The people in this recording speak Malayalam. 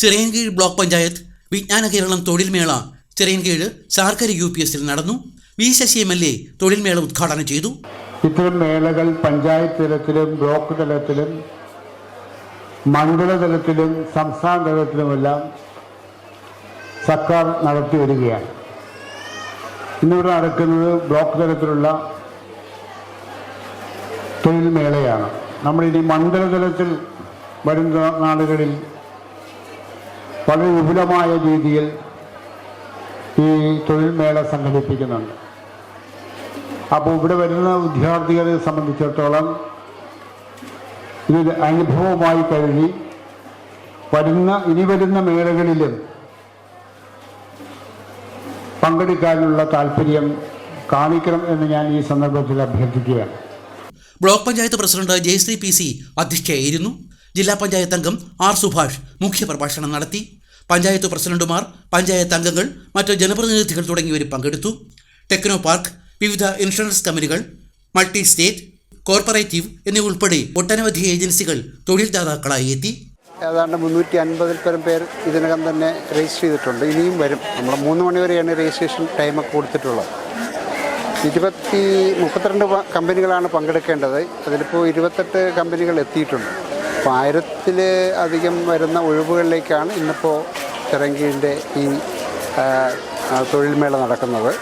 ചിറയൻകീഴ് ബ്ലോക്ക് പഞ്ചായത്ത് വിജ്ഞാന കേരളം തൊഴിൽമേള ചിറയൻകീഴ് ശാർക്കര യു പി എസിൽ നടന്നു. V Sasi M L A തൊഴിൽ മേള ഉദ്ഘാടനം ചെയ്തു. ഇത്തരം മേളകൾ പഞ്ചായത്ത് തലത്തിലും ബ്ലോക്ക് തലത്തിലും മണ്ഡല തലത്തിലും സംസ്ഥാന തലത്തിലുമെല്ലാം സർക്കാർ നടത്തി വരികയാണ്. ഇന്നിവിടെ നടക്കുന്നത് ബ്ലോക്ക് തലത്തിലുള്ള തൊഴിൽ മേളയാണ് നമ്മളിനി മണ്ഡല തലത്തിൽ വരുന്ന നാളുകളിൽ വളരെ വിപുലമായ രീതിയിൽ ഈ തൊഴിൽമേള സംഘടിപ്പിക്കുന്നുണ്ട്. അപ്പോൾ ഇവിടെ വരുന്ന വിദ്യാർത്ഥികളെ സംബന്ധിച്ചിടത്തോളം ഇതൊരു അനുഭവമായി കരുതി വരുന്ന ഇനി വരുന്ന മേളകളിലും പങ്കെടുക്കാനുള്ള താല്പര്യം കാണിക്കണം എന്ന് ഞാൻ ഈ സന്ദർഭത്തിൽ അഭ്യർത്ഥിക്കുകയാണ്. Block panchayat president Jayasree P C അധ്യക്ഷയായിരുന്നു. ജില്ലാ പഞ്ചായത്ത് അംഗം ആർ സുഭാഷ് മുഖ്യപ്രഭാഷണം നടത്തി. പഞ്ചായത്ത് പ്രസിഡന്റുമാർ പഞ്ചായത്ത് അംഗങ്ങൾ മറ്റ് ജനപ്രതിനിധികൾ തുടങ്ങിയവർ പങ്കെടുത്തു. ടെക്നോ പാർക്ക് വിവിധ ഇൻഷുറൻസ് കമ്പനികൾ മൾട്ടി സ്റ്റേറ്റ് കോർപ്പറേറ്റീവ് എന്നിവ ഉൾപ്പെടെ ഒട്ടനവധി ഏജൻസികൾ തൊഴിൽദാതാക്കളായി എത്തി. ഏതാണ്ട് മുന്നൂറ്റി അൻപതിൽ പരം പേർ ഇതിനകം തന്നെ രജിസ്റ്റർ ചെയ്തിട്ടുണ്ട്. ഇനിയും വരും. നമ്മൾ മൂന്ന് മണിവരെയാണ് രജിസ്ട്രേഷൻ ടൈമൊക്കെ കൊടുത്തിട്ടുള്ളത്. ഇരുപത്തി മുപ്പത്തിരണ്ട് കമ്പനികളാണ് പങ്കെടുക്കേണ്ടത്. അതിലിപ്പോൾ ഇരുപത്തെട്ട് കമ്പനികൾ എത്തിയിട്ടുണ്ട്. അപ്പോൾ ആയിരത്തിൽ അധികം വരുന്ന ഒഴിവുകളിലേക്കാണ് ഇന്നിപ്പോൾ ചിറങ്കീഴിന്റെ ഈ തൊഴിൽമേള നടക്കുന്നത്.